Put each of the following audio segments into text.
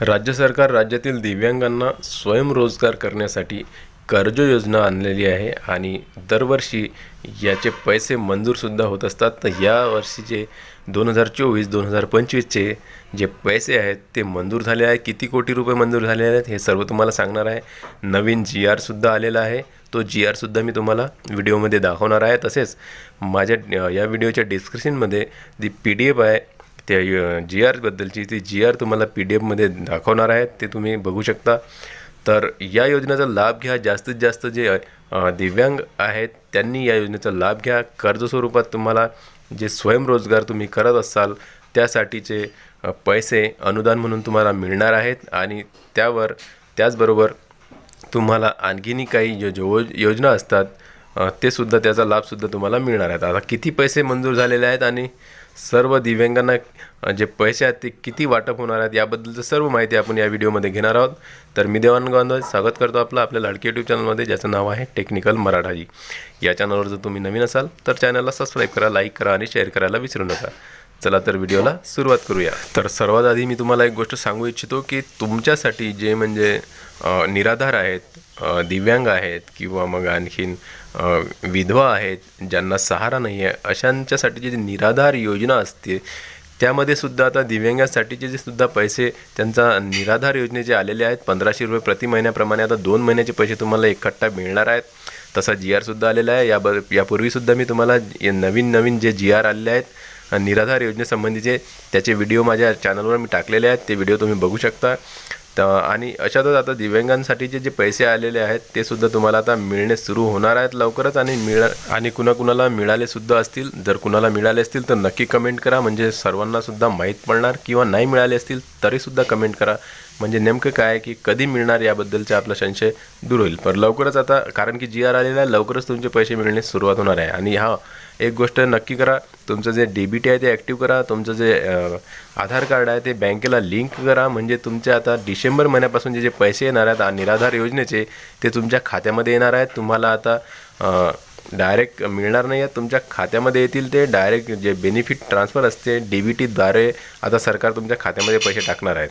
राज्य सरकार राज्यातील दिव्यांगांना स्वयंरोजगार करण्यासाठी कर्ज योजना आणलेली आहे आणि दरवर्षी याचे पैसे मंजूरसुद्धा होत असतात. तर या वर्षीचे दोन हजार चोवीस दोन हजार पंचवीसचे जे पैसे आहेत ते मंजूर झाले आहे. किती कोटी रुपये मंजूर झाले आहेत हे सर्व तुम्हाला सांगणार आहे. नवीन जी आरसुद्धा आलेला आहे. तो जी आरसुद्धा मी तुम्हाला व्हिडिओमध्ये दाखवणार आहे. तसेच माझ्या या व्हिडिओच्या डिस्क्रिप्शनमध्ये जी पी डी एफ आहे. त्या जी आरबद्दलची ती जी आर तुम्हाला पी डी एफमध्ये दाखवणार आहेत ते तुम्ही बघू शकता. तर या योजनेचा लाभ घ्या. जास्तीत जास्त जे दिव्यांग आहेत त्यांनी या योजनेचा लाभ घ्या. कर्ज स्वरूपात तुम्हाला जे स्वयंरोजगार तुम्ही करत असाल त्यासाठीचे पैसे अनुदान म्हणून तुम्हाला मिळणार आहेत आणि त्यावर त्याचबरोबर तुम्हाला आणखीनही काही जो जो योजना असतात तेसुद्धा ते सुद्धा त्याचा लाभसुद्धा तुम्हाला मिळणार आहेत. आता किती पैसे मंजूर झालेले आहेत आणि सर्व दिव्यांगांना जे पैसे आहेत ते किती वाटप होणार आहेत याबद्दलचं सर्व माहिती आपण या व्हिडिओमध्ये घेणार आहोत. तर मी देवानगांध स्वागत करतो आपलं आपल्या लाडकी यूट्यूब चॅनलमध्ये ज्याचं नाव आहे टेक्निकल मराठाजी या चॅनलवर जर तुम्ही नवीन असाल तर चॅनलला सबस्क्राईब करा लाईक करा आणि शेअर करायला विसरू नका. चला तर व्हिडिओला सुरुवात करूया. तर सर्वात आधी मी तुम्हाला एक गोष्ट सांगू इच्छितो की तुमच्यासाठी जे म्हणजे निराधार आहेत दिव्यांग आहेत किंवा मग आणखीन विधवा आहेत ज्यांना सहारा नाही आहे अशांच्यासाठी जी निराधार योजना असते त्यामध्ये सुद्धा आता दिव्यांगासाठीचे जे सुद्धा पैसे त्यांचा निराधार योजने जे आलेले आहेत पंधराशे रुपये प्रति महिन्याप्रमाणे आता दोन महिन्याचे पैसे तुम्हाला इकट्ठा मिळणार आहेत. तसा जी आरसुद्धा आलेला आहे. या ब यापूर्वीसुद्धा मी तुम्हाला नवीन नवीन जे जी आर आलेले आहेत निराधार योजनेसंबंधीचे त्याचे व्हिडिओ माझ्या चॅनलवर मी टाकलेले आहेत. ते व्हिडिओ तुम्ही बघू शकता. तर आणि अशातच आता दिव्यांगांसाठीचे जे पैसे आलेले आहेत ते सुद्धा तुम्हाला आता मिळणे सुरू होणार आहेत लवकरच आणि मिळ आणि कुणाकुणाला मिळाले सुद्धा असतील. जर कुणाला मिळाले असतील तर नक्की कमेंट करा. म्हणजे सर्वांना सुद्धा माहीत पडणार किंवा नाही मिळाले असतील तरीसुद्धा कमेंट करा. म्हणजे नेमकं काय आहे की कधी मिळणार याबद्दलचा आपला संशय दूर होईल. पण लवकरच आता कारण की जी आर आलेला आहे लवकरच तुमचे पैसे मिळणे सुरुवात होणार आहे. आणि हा एक गोष्ट नक्की करा तुमचं जे डी बी टी आहे ते ॲक्टिव्ह करा तुमचं जे आधार कार्ड आहे ते बँकेला लिंक करा म्हणजे तुमचे आता डिसेंबर महिन्यापासून जे जे पैसे येणार आहेत निराधार योजनेचे ते तुमच्या खात्यामध्ये येणार आहेत. तुम्हाला आता डायरेक्ट मिळणार नाही आहेत. तुमच्या खात्यामध्ये येतील ते डायरेक्ट जे बेनिफिट ट्रान्सफर असते डी बी टीद्वारे आता सरकार तुमच्या खात्यामध्ये पैसे टाकणार आहेत.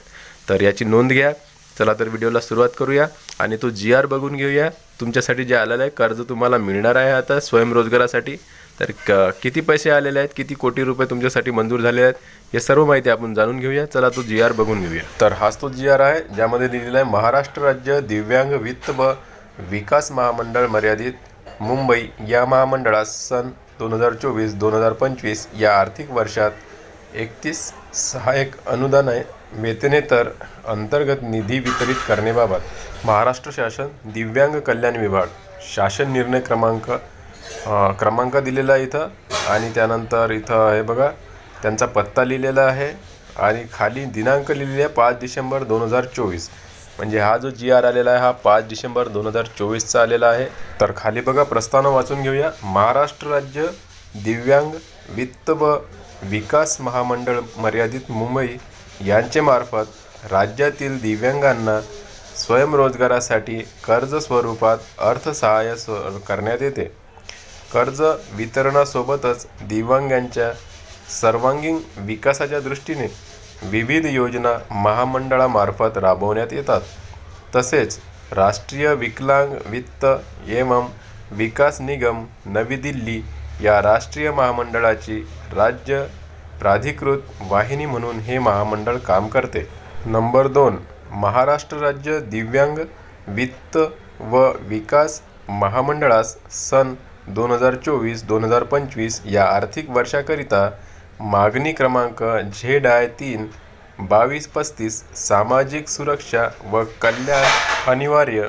तर याची नोंद घ्या. चला तर व्हिडिओला सुरुवात करूया. आणि तो जी आर बघून घेऊया. तुमच्यासाठी जे आलेलं आहे कर्ज तुम्हाला मिळणार आहे आता स्वयंरोजगारासाठी. तर क किती पैसे आलेले आहेत किती कोटी रुपये तुमच्यासाठी मंजूर झाले आहेत हे सर्व माहिती आपण जाणून घेऊया. चला तो जी आर बघून घेऊया. तर हाच तो जी आर आहे ज्यामध्ये लिहिलेला आहे महाराष्ट्र राज्य दिव्यांग वित्त व विकास महामंडळ मर्यादित मुंबई या महामंडळास सन दोन हजार चोवीस दोन हजार पंचवीस या आर्थिक वर्षात एकतीस सहाय्यक अनुदान आहे. वेतनेतर अंतर्गत निधी वितरित करण्याबाबत महाराष्ट्र शासन दिव्यांग कल्याण विभाग शासन निर्णय क्रमांक क्रमांक दिलेला आहे इथं. आणि त्यानंतर इथं हे बघा त्यांचा पत्ता लिहिलेला आहे. आणि खाली दिनांक लिहिलेला आहे पाच डिसेंबर दोन हजार चोवीस. म्हणजे हा जो जी आर आलेला आहे हा पाच डिसेंबर दोन हजार चोवीसचा आलेला आहे. तर खाली बघा प्रस्तावना वाचून घेऊया. महाराष्ट्र राज्य दिव्यांग वित्त व विकास महामंडळ मर्यादित मुंबई यांचे मार्फत राज्यातील दिव्यांगांना स्वयंरोजगारासाठी कर्ज स्वरूपात अर्थसहाय्य स्व करण्यात येते. कर्ज वितरणासोबतच दिव्यांगांच्या सर्वांगीण विकासाच्या दृष्टीने विविध योजना महामंडळामार्फत राबवण्यात येतात. तसेच राष्ट्रीय विकलांग वित्त एमम विकास निगम नवी दिल्ली या राष्ट्रीय महामंडळाची राज्य प्राधिकृत वाहिनी म्हणून हे महामंडळ काम करते. नंबर दोन महाराष्ट्र राज्य दिव्यांग वित्त व विकास महामंडळास सन दोन हजार चोवीस दोन हजार पंचवीस या आर्थिक वर्षाकरिता मागणी क्रमांक झेड आय तीन बावीस पस्तीस सामाजिक सुरक्षा व कल्याण अनिवार्य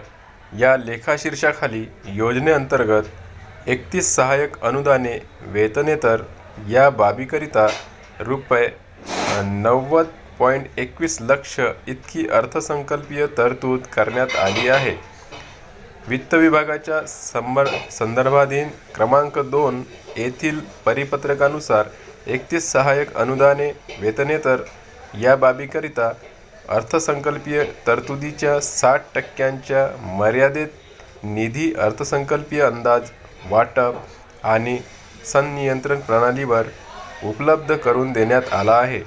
या लेखाशीर्षाखाली योजनेअंतर्गत एकतीस सहाय्यक अनुदाने वेतनेतर या बाबीकरिता रुपये नव्वद पॉईंट एकवीस लक्ष इतकी अर्थसंकल्पीय तरतूद करण्यात आली आहे. वित्त विभागाच्या संबर संदर्भाधीन क्रमांक दोन येथील परिपत्रकानुसार एकतीस सहाय्यक अनुदाने वेतनेतर या बाबीकरिता अर्थसंकल्पीय तरतुदीच्या साठ टक्क्यांच्या मर्यादेत निधी अर्थसंकल्पीय अंदाज वाटप आणि संनियंत्रण प्रणालीवर उपलब्ध करून देण्यात आला आहे.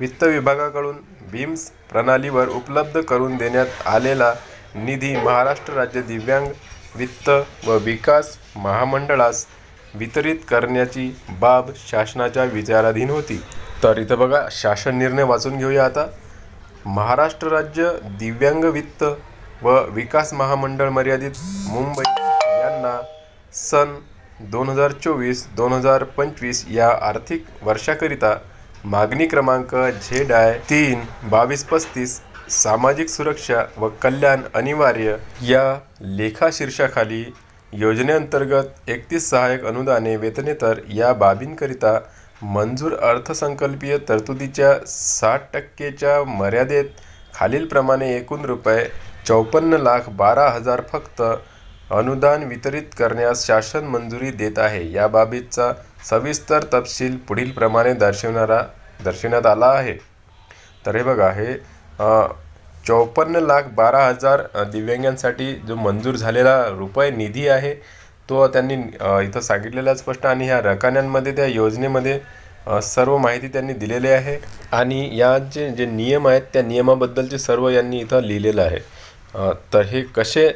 वित्त विभागाकडून बीम्स प्रणालीवर उपलब्ध करून देण्यात आलेला निधी महाराष्ट्र राज्य दिव्यांग वित्त व विकास महामंडळास वितरित करण्याची बाब शासनाच्या विचाराधीन होती. तर इथं बघा शासन निर्णय वाचून घेऊया आता. महाराष्ट्र राज्य दिव्यांग वित्त व विकास महामंडळ मर्यादित मुंबई यांना सन दोन हजार चोवीस दोन हजार पंचवीस या आर्थिक वर्षाकरिता मागणी क्रमांक झेड आय तीन बावीस पस्तीस सामाजिक सुरक्षा व कल्याण अनिवार्य या लेखाशीर्षाखाली योजनेअंतर्गत एकतीस सहाय्यक अनुदाने वेतनेतर या बाबींकरिता मंजूर अर्थसंकल्पीय तरतुदीच्या साठ टक्केच्या मर्यादेत खालीलप्रमाणे एकूण रुपये चौपन्न लाख बारा हजार फक्त अनुदान वितरित करण्यास शासन मंजुरी देत आहे. या बाबीचा सविस्तर तपशील पुढीलप्रमाणे दर्शवणारा दर्शवण्यात आला आहे. तर हे बघा हे चौपन्न लाख बारा हजार दिव्यांगांसाठी जो मंजूर झालेला रुपये निधी आहे तो त्यांनी इथं सांगितलेला स्पष्ट आणि ह्या रकान्यांमध्ये त्या योजनेमध्ये सर्व माहिती त्यांनी दिलेली आहे. आणि या जे जे नियम आहेत त्या नियमाबद्दलचे सर्व यांनी इथं लिहिलेलं आहे. तर हे कसे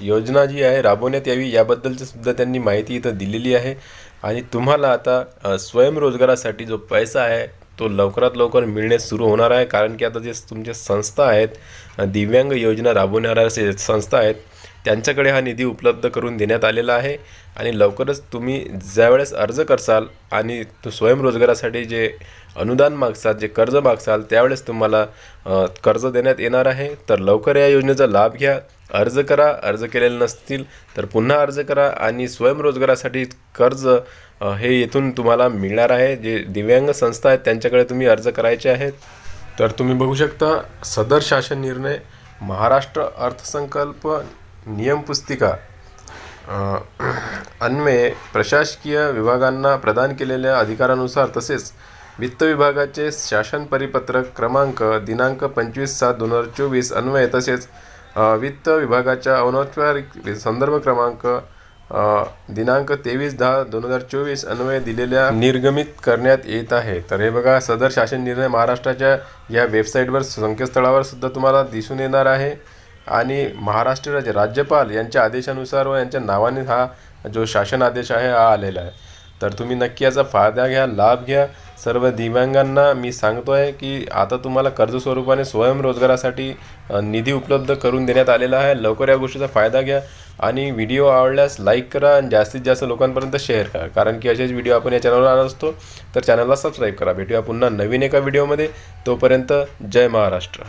योजना जी आहे राबवण्यात यावी याबद्दलची सुद्धा त्यांनी माहिती इथं दिलेली आहे. आणि तुम्हाला आता स्वयंरोजगारासाठी जो पैसा आहे तो लवकरात लवकर मिळणे सुरू होणार आहे. कारण की आता जे तुमचे संस्था आहेत दिव्यांग योजना राबवणाऱ्या असे संस्था आहेत त्यांच्याकडे हा निधी उपलब्ध करून देण्यात आलेला आहे. आणि लवकरच तुम्ही ज्यावेळेस अर्ज करसाल आणि तो स्वयंरोजगारासाठी जे अनुदान मागसाल जे कर्ज मागसाल त्यावेळेस तुम्हाला कर्ज देण्यात येणार आहे. तर लवकर या योजनेचा लाभ घ्या. अर्ज करा. अर्ज केलेले नसतील तर पुन्हा अर्ज करा. आणि स्वयंरोजगारासाठी कर्ज हे येथून तुम्हाला मिळणार आहे. जे दिव्यांग संस्था आहेत त्यांच्याकडे तुम्ही अर्ज करायचे आहेत. तर तुम्ही बघू शकता सदर शासन निर्णय महाराष्ट्र अर्थसंकल्प नियम पुस्तिका अन्वये प्रशासकीय विभागांना प्रदान केलेल्या अधिकारानुसार तसेच वित्त विभागाचे शासन परिपत्रक क्रमांक दिनांक पंचवीस सात दोन हजार चोवीस अन्वये तसेच वित्त विभागाच्या अनौपचारिक संदर्भ क्रमांक दिनांक तेवीस दहा दोन हजार चोवीस अन्वये दिलेल्या निर्गमित करण्यात येत आहे. तर हे बघा सदर शासन निर्णय महाराष्ट्राच्या या वेबसाईटवर संकेतस्थळावर सुद्धा तुम्हाला दिसून येणार आहे. आणि महाराष्ट्र राज्य राज्यपाल यांच्या आदेशानुसार व यांच्या नावाने हा जो शासन आदेश आहे हा आलेला आहे. तर तुम्ही नक्की याचा फायदा घ्या लाभ घ्या. सर्व दिव्यांगांना मी सांगतो आहे की आता तुम्हाला कर्ज स्वरूपाने स्वयंरोजगारासाठी निधी उपलब्ध करून देण्यात आलेला आहे. लवकर या गोष्टीचा फायदा घ्या आणि व्हिडिओ आवडल्यास लाईक करा आणि जास्तीत जास्त लोकांपर्यंत शेअर करा. कारण की असेच व्हिडिओ आपण या चॅनलवर आणत असतो तर चॅनलला सबस्क्राईब करा. भेटूया पुन्हा नवीन एका व्हिडिओमध्ये. तोपर्यंत जय महाराष्ट्र.